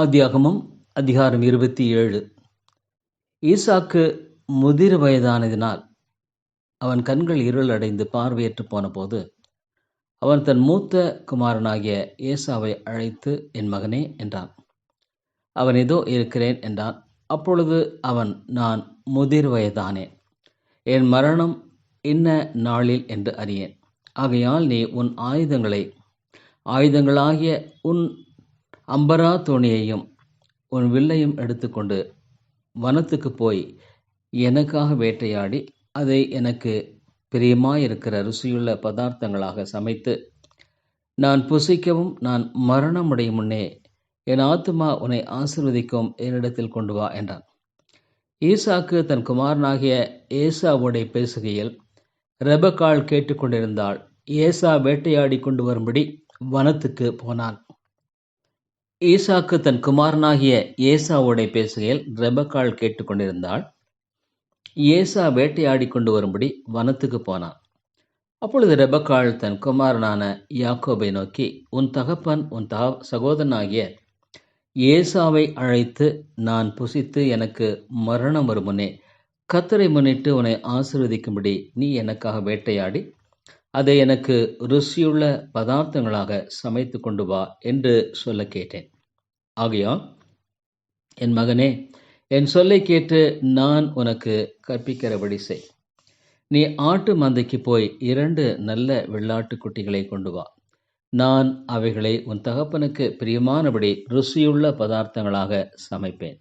ஆதியாகமும் அதிகாரம் இருபத்தி ஏழு. ஈசாக்கு முதிர் வயதானதினால் அவன் கண்கள் இருள் அடைந்து பார்வையற்று போனபோது அவன் தன் மூத்த குமாரனாகிய ஏசாவை அழைத்து என் மகனே என்றான். அவன் ஏதோ இருக்கிறேன் என்றான். அப்பொழுது அவன் நான் முதிர் வயதானேன் என் மரணம் இன்ன நாளில் என்று அறியேன். ஆகையால் நீ உன் ஆயுதங்களை ஆயுதங்களாகிய உன் அம்பரா தோணியையும் உன் வில்லையும் எடுத்துக்கொண்டு வனத்துக்கு போய் எனக்காக வேட்டையாடி அதை எனக்கு பிரியமாயிருக்கிற ருசியுள்ள பதார்த்தங்களாக சமைத்து நான் புசிக்கவும் நான் மரணமுடையும் முன்னே என் ஆத்துமா உன்னை ஆசிர்வதிக்கும் என்னிடத்தில் கொண்டு வா என்றான். ஈசாக்கு தன் குமாரனாகிய ஏசாவோடை பேசுகையில் ரெபக்கால் கேட்டுக்கொண்டிருந்தாள். ஏசா வேட்டையாடி கொண்டு வரும்படி வனத்துக்கு போனான். ஈசாக்கு தன் குமாரனாகிய ஏசாவோடை பேசுகையில் ரெபக்காள் கேட்டுக்கொண்டிருந்தாள். ஏசா வேட்டையாடி கொண்டு வரும்படி வனத்துக்கு போனான். அப்பொழுது ரெபக்காள் தன் குமாரனான யாக்கோபை நோக்கி உன் தகப்பன் உன் தக சகோதரனாகிய ஏசாவை அழைத்து நான் புசித்து எனக்கு மரணம் வரும் முன்னே கத்தரை முன்னிட்டு உன்னை ஆசிர்வதிக்கும்படி நீ எனக்காக வேட்டையாடி அதை எனக்கு ருசியுள்ள பதார்த்தங்களாக சமைத்து கொண்டு வா என்று சொல்ல கேட்டேன். ஆகையால் என் மகனே என் சொல்லை கேட்டு நான் உனக்கு கற்பிக்கிறபடி செய். நீ ஆட்டு மந்தைக்கு போய் இரண்டு நல்ல வெள்ளாட்டு குட்டிகளை கொண்டு வா. நான் அவைகளை உன் தகப்பனுக்கு பிரியமானபடி ருசியுள்ள பதார்த்தங்களாக சமைப்பேன்.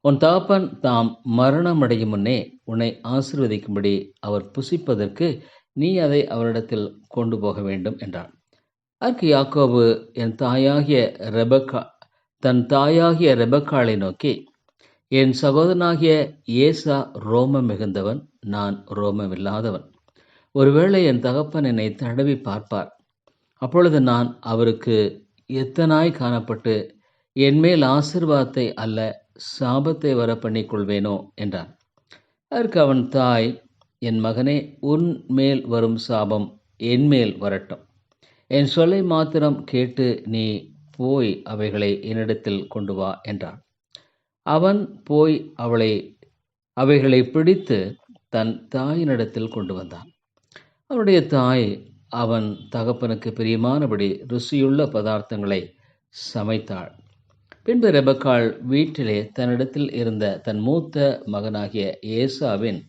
உன் தகப்பன் தாம் மரணமடையும் முன்னே உன்னை ஆசிர்வதிக்கும்படி அவர் புசிப்பதற்கு நீ அதை அவரிடத்தில் கொண்டு போக வேண்டும் என்றான். அதற்கு யாக்கோபு என் தாயாகிய ரெபக்கா தன் தாயாகிய ரெபக்காளை நோக்கி என் சகோதரனாகிய ஏசா ரோமம் மிகுந்தவன் நான் ரோமமில்லாதவன். ஒருவேளை என் தகப்பன் என்னை தடவி பார்ப்பார். அப்பொழுது நான் அவருக்கு எத்தனாய் காணப்பட்டு என்மேல் ஆசிர்வாதத்தை அல்ல சாபத்தை வர பண்ணிக்கொள்வேனோ என்றான். அதற்கு அவன் தாய் என் மகனே உன் மேல் வரும் சாபம் என்மேல் வரட்டும். என் சொல்லை மாத்திரம் கேட்டு நீ போய் அவைகளை என்னிடத்தில் கொண்டு வா என்றான். அவன் போய் அவளை அவைகளை பிடித்து தன் தாயினிடத்தில் கொண்டு வந்தான். அவனுடைய தாய் அவன் தகப்பனுக்கு பிரியமானபடி ருசியுள்ள பதார்த்தங்களை சமைத்தாள். பின்பு ரெபக்காள் வீட்டிலே தன்னிடத்தில் இருந்த தன் மூத்த மகனாகிய ஏசாவின்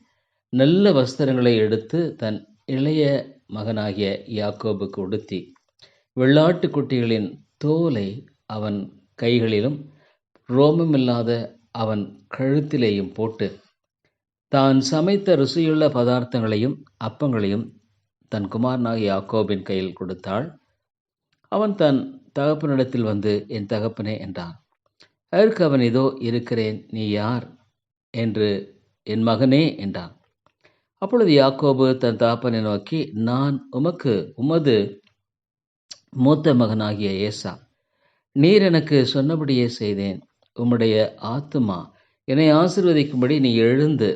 நல்ல வஸ்திரங்களை எடுத்து தன் இளைய மகனாகிய யாக்கோபுக்கு உடுத்தி வெள்ளாட்டு குட்டிகளின் தோலை அவன் கைகளிலும் ரோமமில்லாத அவன் கழுத்திலேயும் போட்டு தான் சமைத்த ருசியுள்ள பதார்த்தங்களையும் அப்பங்களையும் தன் குமாரனாகிய யாக்கோபின் கையில் கொடுத்தாள். அவன் தன் தகப்பனிடத்தில் வந்து என் தகப்பனே என்றான். அதற்கு அவன் இதோ இருக்கிறேன் நீ யார்? என்று என் மகனே என்றான். அப்பொழுது யாக்கோபு தன் தகப்பனை நோக்கி நான் உமக்கு உமது மூத்த மகனாகிய ஏசா நீர் எனக்கு சொன்னபடியே செய்தேன். உம்முடைய ஆத்துமா என்னை ஆசிர்வதிக்கும்படி நீ எழுந்து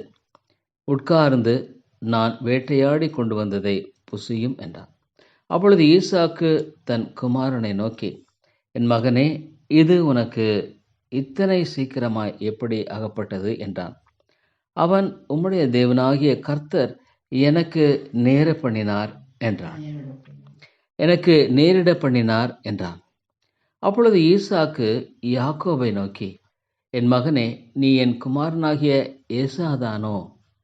உட்கார்ந்து நான் வேட்டையாடி கொண்டு வந்ததை புசியும் என்றான் அப்பொழுது ஈசாக்கு தன் குமாரனை நோக்கி என் மகனே இது உனக்கு இத்தனை சீக்கிரமாய் எப்படி அகப்பட்டது? என்றான். அவன் உம்முடைய தேவனாகிய கர்த்தர் எனக்கு நேர பண்ணினார் என்றான். எனக்கு நேரிட பண்ணினார் என்றான். அப்பொழுது ஈசாக்கு யாக்கோபை நோக்கி என் மகனே நீ என் குமாரனாகிய ஏசாதானோ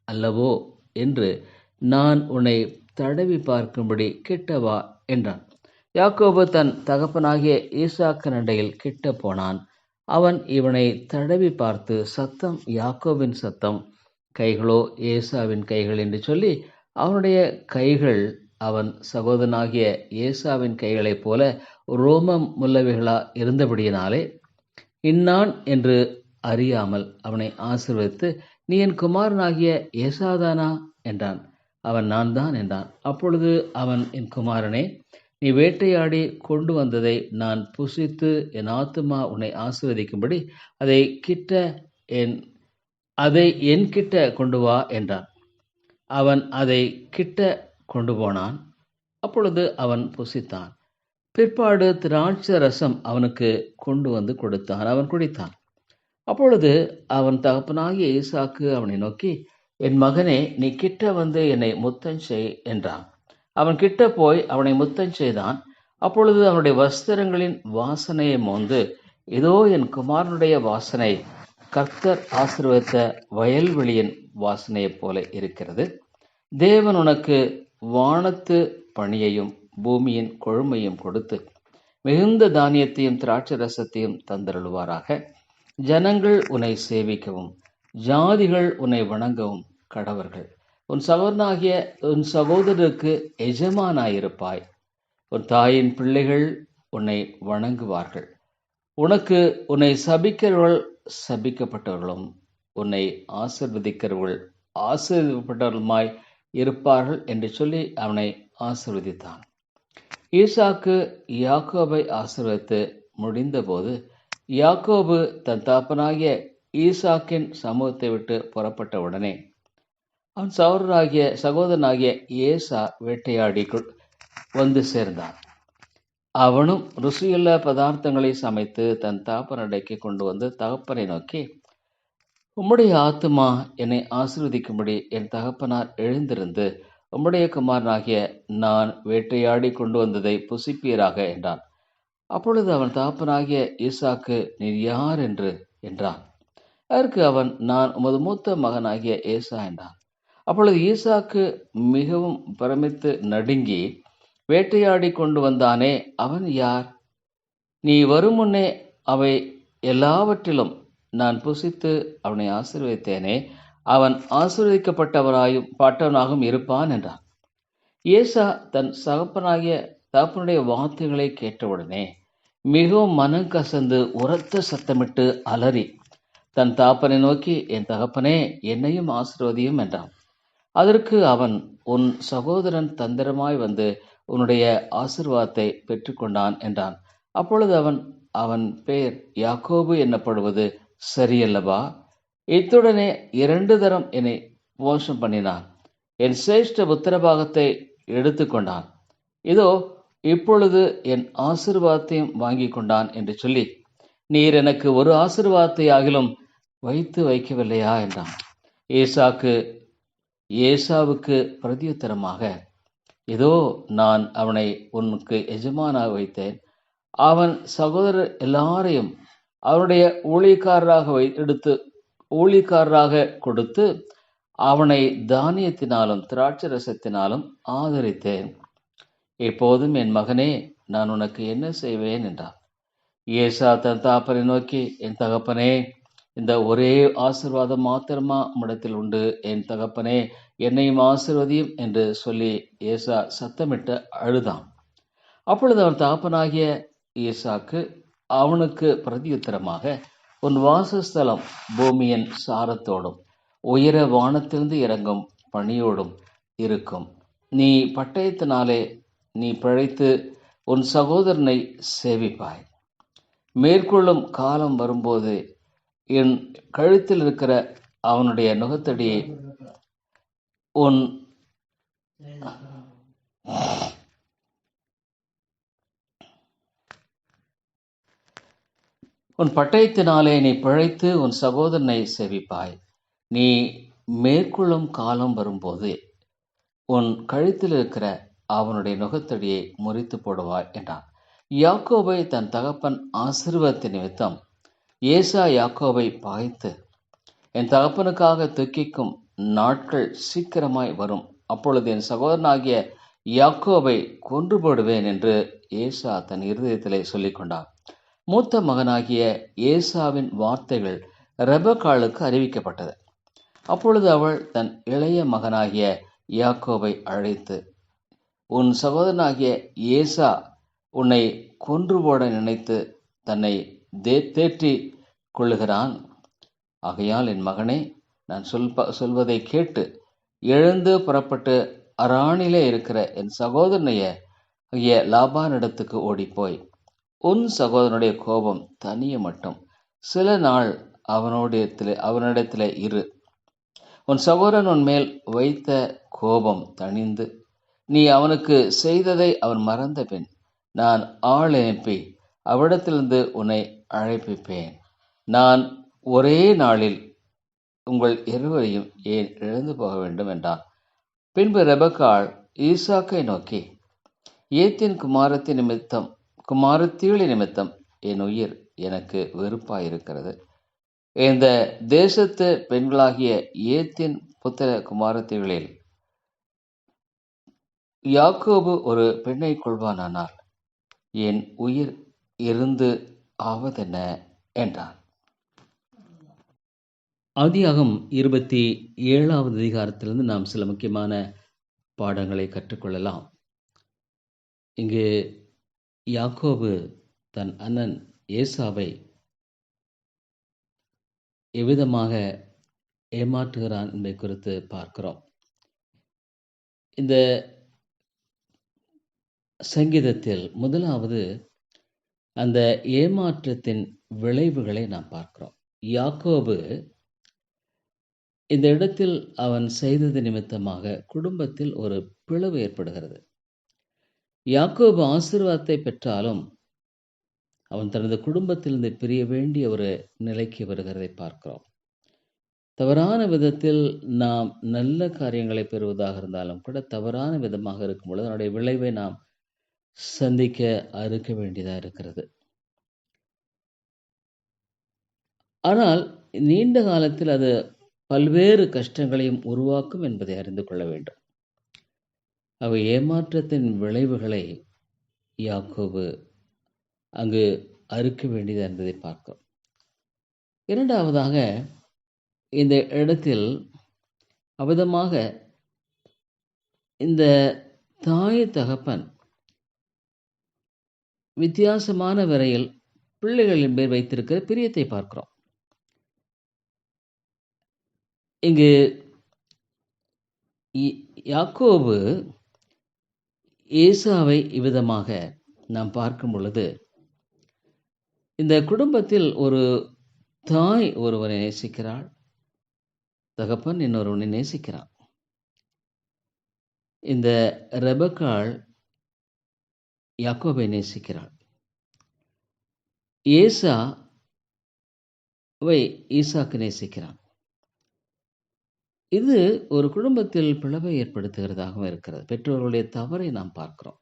அல்லவோ என்று நான் உன்னை தடவி பார்க்கும்படி கிட்டவா என்றான். யாக்கோபு தன் தகப்பனாகிய ஈசாக்கு நடையில் கிட்ட போனான். அவன் இவனை தடவி பார்த்து சத்தம் யாக்கோவின் சத்தம் கைகளோ ஏசாவின் கைகள் என்று சொல்லி அவனுடைய கைகள் அவன் சகோதரனாகிய ஏசாவின் கைகளைப் போல ரோமம் முல்லவைகளா இருந்தபடியினாலே இன்னான் என்று அறியாமல் அவனை ஆசிர்வதித்து நீ என் குமாரனாகிய ஏசாதானா? என்றான். அவன் நான் தான் என்றான். அப்பொழுது அவன் என் குமாரனே நீ வேட்டையாடி கொண்டு வந்ததை நான் புசித்து என் ஆத்துமா உன்னை ஆசிர்வதிக்கும்படி அதை கிட்ட என் அதை என் கிட்ட கொண்டு வா என்றான். அவன் அதை கிட்ட கொண்டு போனான். அப்பொழுது அவன் புசித்தான். பிற்பாடு திராட்சை ரசம் அவனுக்கு கொண்டு வந்து கொடுத்தான். அவன் குடித்தான். அப்பொழுது அவன் தகப்பனாகிய ஈசாக்கு அவனை நோக்கி என் மகனே நீ கிட்ட வந்து என்னை முத்தம் செய் என்றான். அவன் கிட்ட போய் அவனை முத்தம் செய்தான். அப்பொழுது அவனுடைய வஸ்திரங்களின் வாசனையை மோந்து இதோ என் குமாரனுடைய வாசனை கர்த்தர் ஆசிர்வதித்த வயல்வெளியின் வாசனையைப் போல இருக்கிறது. தேவன் உனக்கு வானத்து பணியையும் பூமியின் கொழுமையும் கொடுத்து மிகுந்த தானியத்தையும் திராட்சை ரசத்தையும் தந்தருள்வாராக. ஜனங்கள் உன்னை சேவிக்கவும் ஜாதிகள் உன்னை வணங்கவும் கடவர்கள். உன் சகோதரனாகிய உன் சகோதரருக்கு எஜமானாயிருப்பாய். உன் தாயின் பிள்ளைகள் உன்னை வணங்குவார்கள். உனக்கு உன்னை சபிக்கிறவர்கள் சபிக்கப்பட்டவர்களும் உன்னை ஆசிர்வதிக்கிறவர்கள் ஆசீர்வதிக்கப்பட்டவர்களுமாய் இருப்பார்கள் என்று சொல்லி அவனை ஆசிர்வதித்தான். ஈசாக்கு யாக்கோபை ஆசிர்வதித்து முடிந்தபோது யாக்கோபு தன் தாப்பனாகிய ஈசாக்கின் சமூகத்தை விட்டு புறப்பட்ட உடனே அவன் சகோதராகிய சகோதரனாகிய ஏசா வேட்டையாடி வந்து சேர்ந்தான். அவனும் ருசியுள்ள பதார்த்தங்களை சமைத்து தன் தாப்பனடைக்கு கொண்டு வந்து தகப்பனை நோக்கி உம்முடைய ஆத்துமா என்னை ஆசீர்வதிக்கும்படி என் தகப்பனார் எழுந்திருந்து உம்முடைய குமாரனாகிய நான் வேட்டையாடி கொண்டு வந்ததை புசிப்பீராக என்றான். அப்பொழுது அவன் தகப்பனாகிய ஈசாக்கு நீர் யார் என்று? என்றான். அதற்கு அவன் நான் உமது மூத்த மகனாகிய ஏசா என்றான். அப்பொழுது ஈசாக்கு மிகவும் பிரமித்து நடுங்கி வேட்டையாடி கொண்டு வந்தானே அவன் யார்? நீ வரும் முன்னே அவை எல்லாவற்றிலும் நான் புசித்து அவனை ஆசீர்வதித்தேனே அவன் ஆசீர்வதிக்கப்பட்டவராயும் பாட்டவனாகவும் இருப்பான் என்றான். ஏசா தன் சகப்பனாகிய தகப்பனுடைய வார்த்தைகளை கேட்டவுடனே மிகவும் மனம் கசந்து உரத்த சத்தமிட்டு அலறி தன் தாப்பனை நோக்கி என் தகப்பனே என்னையும் ஆசீர்வதியும் என்றான். அதற்கு அவன் உன் சகோதரன் தந்திரமாய் வந்து உன்னுடைய ஆசிர்வாதத்தை பெற்றுக்கொண்டான் என்றான். அப்பொழுது அவன் அவன் பேர் யாக்கோபு என்னப்படுவது சரியல்லவா? இத்துடனே இரண்டு தரம் என்னை மோசம் பண்ணினான். என் சிரேஷ்ட உத்தரபாகத்தை எடுத்துக்கொண்டான் இதோ இப்பொழுது என் ஆசிர்வாதத்தையும் வாங்கி கொண்டான் என்று சொல்லி நீர் எனக்கு ஒரு ஆசிர்வாதத்தை ஆகிலும் வைத்து வைக்கவில்லையா? என்றான். ஏசாக்கு ஏசாவுக்கு பிரதியுத்தரமாக இதோ நான் அவனை உனக்கு எஜமானாக வைத்தேன். அவன் சகோதரர் எல்லாரையும் அவனுடைய ஊழியக்காரராக வை எடுத்து ஊழியக்காரராக கொடுத்து அவனை தானியத்தினாலும் திராட்சை ரசத்தினாலும் ஆதரித்தேன். இப்போதும் என் மகனே நான் உனக்கு என்ன செய்வேன் என்றான். ஏசா தன் தாப்பனை நோக்கி என் தகப்பனே இந்த ஒரே ஆசீர்வாதம் மாத்திரமா உம்மிடத்தில் உண்டு? என் தகப்பனே என்னையும் ஆசிர்வதியும் என்று சொல்லி ஏசா சத்தமிட்டு அழுதான். அப்பொழுது அவன் தகப்பனாகிய ஈசாக்கு அவனுக்கு பிரதியுத்தரமாக உன் வாசஸ்தலம் பூமியின் சாரத்தோடும் உயர வானத்திலிருந்து இறங்கும் பணியோடும் இருக்கும். நீ பட்டயத்தினாலே நீ பிழைத்து உன் சகோதரனை சேவிப்பாய். மேற்கொள்ளும் காலம் வரும்போது என் கழுத்தில் இருக்கிற அவனுடைய நுகத்தடியை உன் உன் பட்டயத்தினாலே நீ பிழைத்து உன் சகோதரனை சேவிப்பாய். நீ மேற்கொள்ளும் காலம் வரும்போது உன் கழுத்தில் இருக்கிற அவனுடைய நுகத்தடியை முறித்து போடுவாய் என்றான். யாக்கோபை தன் தகப்பன் ஆசிர்வத்தை நிமித்தம் ஏசா யாக்கோபை பாய்த்து என் தகப்பனுக்காக துக்கிக்கும் நாட்கள் சீக்கிரமாய் வரும். அப்பொழுது என் சகோதரனாகிய யாக்கோபை கொன்று போடுவேன் என்று ஏசா தன் இருதயத்திலே சொல்லிக் கொண்டான் மூத்த மகனாகிய ஏசாவின் வார்த்தைகள் ரெபக்காளுக்கு அறிவிக்கப்பட்டது. அப்பொழுது அவள் தன் இளைய மகனாகிய யாக்கோவை அழைத்து உன் சகோதரனாகிய ஏசா உன்னை கொன்று போட நினைத்து தன்னை தே தேற்றி கொள்ளுகிறான். ஆகையால் என் மகனே நான் சொல்ப சொல்வதை கேட்டு எழுந்து புறப்பட்டு அராணிலே இருக்கிற என் சகோதரனைய ஆகிய லாபானிடத்துக்கு ஓடிப்போய் உன் சகோதரனுடைய கோபம் தனிய மட்டும். சில நாள் அவனுடைய அவனிடத்தில் இரு. உன் சகோதரன் உன் மேல் வைத்த கோபம் தணிந்து நீ அவனுக்கு செய்ததை அவன் மறந்த பின் நான் ஆள் அனுப்பி அவ்விடத்திலிருந்து உன்னை அழைப்பிப்பேன். நான் ஒரே நாளில் உங்கள் இருவரையும் ஏன் இழந்து போக வேண்டும் என்றான். பின்பு ரெபக்காள் ஈசாக்கை நோக்கி ஏத்தின் குமாரத்தின் நிமித்தம் குமாரத்தீளி நிமித்தம் என் உயிர் எனக்கு வெறுப்பாயிருக்கிறது. இந்த தேசத்து பெண்களாகிய ஏத்தின் புத்திர குமாரத்திகளில் யாக்கோபு ஒரு பெண்ணை கொள்வானானால் என் உயிர் இருந்து ஆவதென்ன? என்றான். அதிகம் இருபத்தி ஏழாவது அதிகாரத்திலிருந்து நாம் சில முக்கியமான பாடங்களை கற்றுக்கொள்ளலாம். இங்கு யாக்கோபு தன் அண்ணன் ஏசாவை எவ்விதமாக ஏமாற்றுகிறான் என்பதை குறித்து பார்க்கிறோம். இந்த சங்கீதத்தில் முதலாவது அந்த ஏமாற்றத்தின் விளைவுகளை நாம் பார்க்கிறோம். யாக்கோபு இந்த இடத்தில் அவன் செய்தது நிமித்தமாக குடும்பத்தில் ஒரு பிளவு ஏற்படுகிறது. யாக்கோபு ஆசீர்வாதத்தை பெற்றாலும் அவன் தனது குடும்பத்திலிருந்து பிரிய வேண்டிய ஒரு நிலைக்கு வருகிறதை பார்க்கிறோம். தவறான விதத்தில் நாம் நல்ல காரியங்களை பெறுவதாக இருந்தாலும் கூட தவறான விதமாக இருக்கும் பொழுது அதனுடைய விளைவை நாம் சந்திக்க அறுக்க வேண்டியதாக இருக்கிறது. ஆனால் நீண்ட காலத்தில் அது பல்வேறு கஷ்டங்களையும் உருவாக்கும் என்பதை அறிந்து கொள்ள வேண்டும். அவை ஏமாற்றத்தின் விளைவுகளை யாக்கோபு அங்கு அறுக்க வேண்டியது என்பதை பார்க்கிறோம் இரண்டாவதாக இந்த இடத்தில் அவிதமாக இந்த தாய் தகப்பன் வித்தியாசமான வரையில் பிள்ளைகளின் பேர் வைத்திருக்கிற பிரியத்தை பார்க்கிறோம். இங்கு யாக்கோபு ஏசாவை இவ்விதமாக நாம் பார்க்கும் பொழுது இந்த குடும்பத்தில் ஒரு தாய் ஒருவனை நேசிக்கிறாள் தகப்பன் இன்னொருவனை நேசிக்கிறான். இந்த ரெபக்காள் யாக்கோபை நேசிக்கிறாள். ஏசாவை ஈசாக்கு நேசிக்கிறான். இது ஒரு குடும்பத்தில் பிளவை ஏற்படுத்துகிறதாகவும் இருக்கிறது. பெற்றோர்களுடைய தவறை நாம் பார்க்கிறோம்.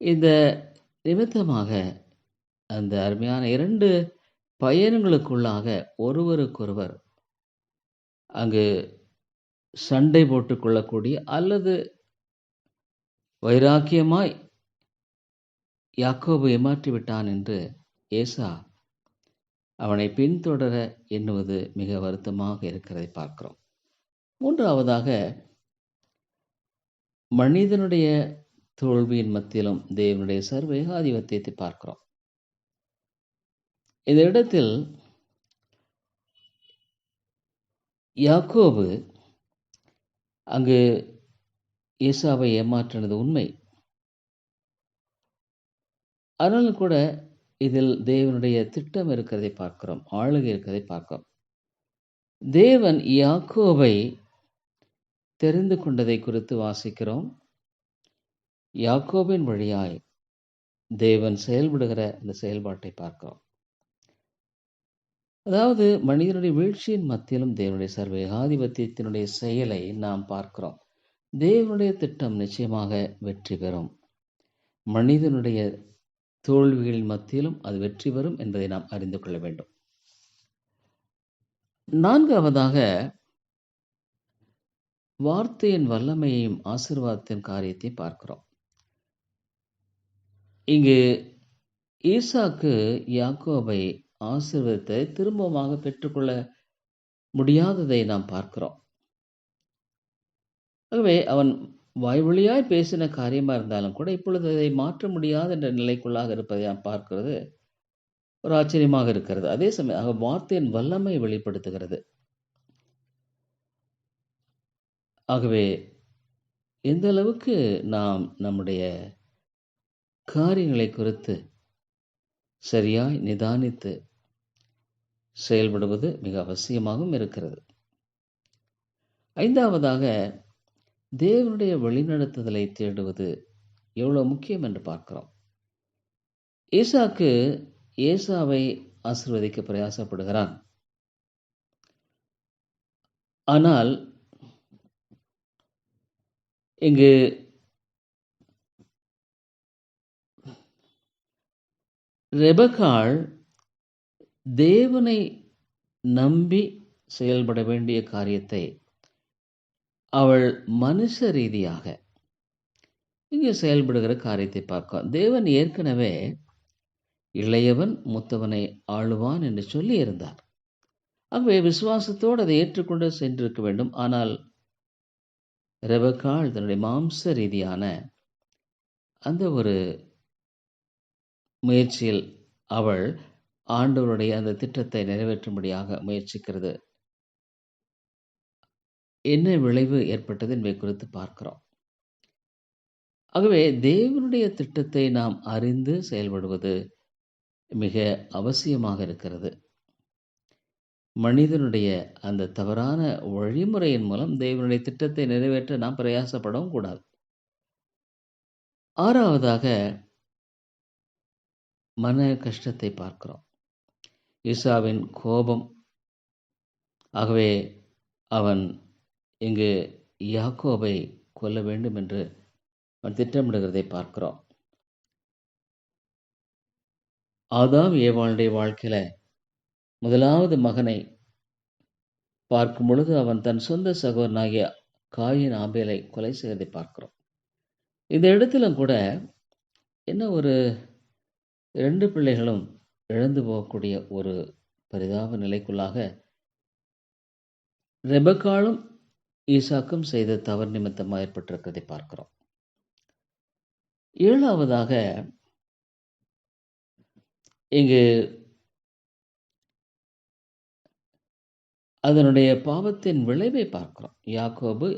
இந்த நிமித்தமாக அந்த அருமையான இரண்டு பயணங்களுக்குள்ளாக ஒருவருக்கொருவர் அங்கு சண்டை போட்டுக்கொள்ளக்கூடிய அல்லது வைராக்கியமாய் யாக்கோபு ஏமாற்றி விட்டான் என்று ஏசா அவனை பின்தொடர எண்ணுவது மிக வருத்தமாக இருக்கிறதை பார்க்கிறோம். மூன்றாவதாக மனிதனுடைய தோல்வியின் மத்தியிலும் தேவனுடைய சர்வேகாதிபத்தியத்தை பார்க்கிறோம். இந்த இடத்தில் யாக்கோபு அங்கு ஏசாவை ஏமாற்றினது உண்மை. ஆனாலும் கூட இதில் தேவனுடைய திட்டம் இருக்கிறதை பார்க்கிறோம் ஆளுகை இருக்கிறதை பார்க்கிறோம். தேவன் யாக்கோவை தெரிந்து கொண்டதை குறித்து வாசிக்கிறோம். யாக்கோபின் வழியாய் தேவன் செயல்படுகிற அந்த செயல்பாட்டை பார்க்கிறோம். அதாவது மனிதனுடைய வீழ்ச்சியின் மத்தியிலும் தேவனுடைய சர்வேகாதிபத்தியத்தினுடைய செயலை நாம் பார்க்கிறோம். தேவனுடைய திட்டம் நிச்சயமாக வெற்றி பெறும். மனிதனுடைய தோல்விகளின் மத்தியிலும் அது வெற்றி பெறும் என்பதை நாம் அறிந்து கொள்ள வேண்டும். நான்காவதாக வார்த்தையின் வல்லமையையும் ஆசிர்வாதத்தின் காரியத்தை பார்க்கிறோம். இங்கு ஈசாக்கு யாக்கோபை ஆசிர்வாதத்தை திரும்பமாக பெற்றுக்கொள்ள முடியாததை நாம் பார்க்கிறோம். ஆகவே அவன் வாய்வழியாய் பேசின காரியமா இருந்தாலும் கூட இப்பொழுது அதை மாற்ற முடியாத என்ற நிலைக்குள்ளாக இருப்பதை நாம் பார்க்கிறது. ஒரு ஆச்சரியமாக இருக்கிறது. அதே சமயம் வார்த்தையின் வல்லமை வெளிப்படுத்துகிறது. ஆகவே எந்த அளவுக்கு நாம் நம்முடைய காரியங்களை குறித்து சரியாய் நிதானித்து செயல்படுவது மிக அவசியமாகவும் இருக்கிறது. ஐந்தாவதாக தேவனுடைய வழிநடத்துதலை தேடுவது எவ்வளோ முக்கியம் என்று பார்க்கிறோம். ஏசாக்கு ஏசாவை ஆசிர்வதிக்க பிரயாசப்படுகிறான். ஆனால் இங்கு ரெபகாள் தேவனை நம்பி செயல்பட வேண்டிய காரியத்தை அவள் மனுஷ ரீதியாக இங்கே செயல்படுகிற காரியத்தை பார்க்கும் தேவன் ஏற்கனவே இளையவன் மூத்தவனை ஆளுவான் என்று சொல்லி இருந்தார் ஆகவே விசுவாசத்தோடு அதை ஏற்றுக்கொண்டு சென்றிருக்க வேண்டும். ஆனால் ரெபக்காள் தன்னுடைய மாம்ச ரீதியான அந்த ஒரு முயற்சியில் அவள் ஆண்டவருடைய அந்த திட்டத்தை நிறைவேற்றும்படியாக முயற்சிக்கிறது. என்ன விளைவு ஏற்பட்டது என்பதை குறித்து பார்க்கிறோம். ஆகவே தேவனுடைய திட்டத்தை நாம் அறிந்து செயல்படுவது மிக அவசியமாக இருக்கிறது. மனிதனுடைய அந்த தவறான வழிமுறையின் மூலம் தேவனுடைய திட்டத்தை நிறைவேற்ற நாம் பிரயாசப்படவும் கூடாது. ஆறாவதாக மன கஷ்டத்தை பார்க்கிறோம். ஈசாவின் கோபம். ஆகவே அவன் இங்கு யாக்கோபை கொல்ல வேண்டும் என்று அவன் திட்டமிடுகிறதை பார்க்கிறோம். ஆதாம் ஏவாளுடைய வாழ்க்கையில முதலாவது மகனை பார்க்கும் பொழுது அவன் தன் சொந்த சகோதரனாகிய காயின் ஆபேலை கொலை செய்வதை பார்க்கிறோம். இந்த இடத்திலும் கூட என்ன ஒரு ரெண்டு பிள்ளைகளும் இழந்து போகக்கூடிய ஒரு பரிதாப நிலைக்குள்ளாக ரெபக்காலும் ஈசாக்கும் செய்த தவறு நிமித்தமாக ஏற்பட்டிருக்கிறதை பார்க்கிறோம். ஏழாவதாக இங்கு அதனுடைய பாவத்தின் விளைவை பார்க்கிறோம். யாக்கோபு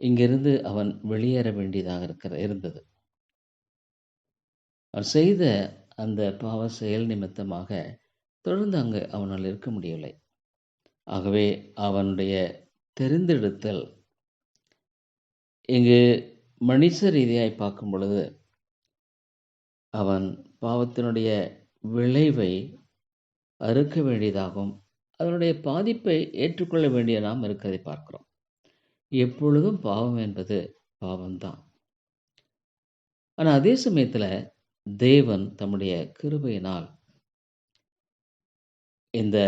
இங்கிருந்து அவன் வெளியேற வேண்டியதாக இருக்கிற இருந்தது. அவன் செய்த அந்த பாவ செயல் நிமித்தமாக தொடர்ந்து அங்கு அவனால் இருக்க முடியவில்லை. ஆகவே அவனுடைய தெரிந்தெடுத்தல். இங்கு மனுஷ ரீதியாய் பார்க்கும் பொழுது அவன் பாவத்தினுடைய விளைவை அறுக்க வேண்டியதாகவும் அதனுடைய பாதிப்பை ஏற்றுக்கொள்ள வேண்டிய நாம் இருக்கிறதை பார்க்கிறோம். எப்பொழுதும் பாவம் என்பது பாவம்தான். ஆனால் அதே சமயத்தில் தேவன் தம்முடைய கிருபையினால் இந்த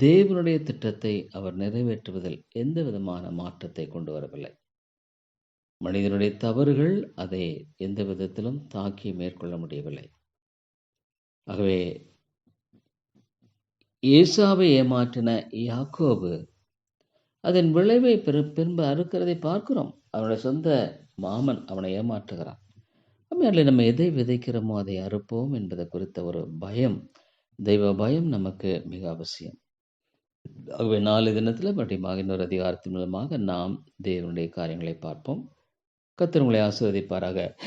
தேவனுடைய திட்டத்தை அவர் நிறைவேற்றுவதில் எந்த விதமான மாற்றத்தை கொண்டு வரவில்லை. மனிதனுடைய தவறுகள் அதை எந்த விதத்திலும் தாக்கி மேற்கொள்ள முடியவில்லை. ஆகவே ஏசாவை ஏமாற்றின யாக்கோபு அதன் விளைவை பிற பின்பு அறுக்கிறதை பார்க்கிறோம். அவனுடைய சொந்த மாமன் அவனை ஏமாற்றுகிறான். அதில் நம்ம எதை விதைக்கிறோமோ அதை அறுப்போம் என்பதை குறித்த ஒரு பயம். தெய்வ பயம் நமக்கு மிக அவசியம். ஆகவே நாலு தினத்தில் மறுபடியும் இன்னொரு அதிகாரத்தின் மூலமாக நாம் தேவனுடைய காரியங்களை பார்ப்போம். கத்திரங்களை ஆசிர்வதிப்பாராக.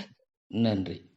நன்றி.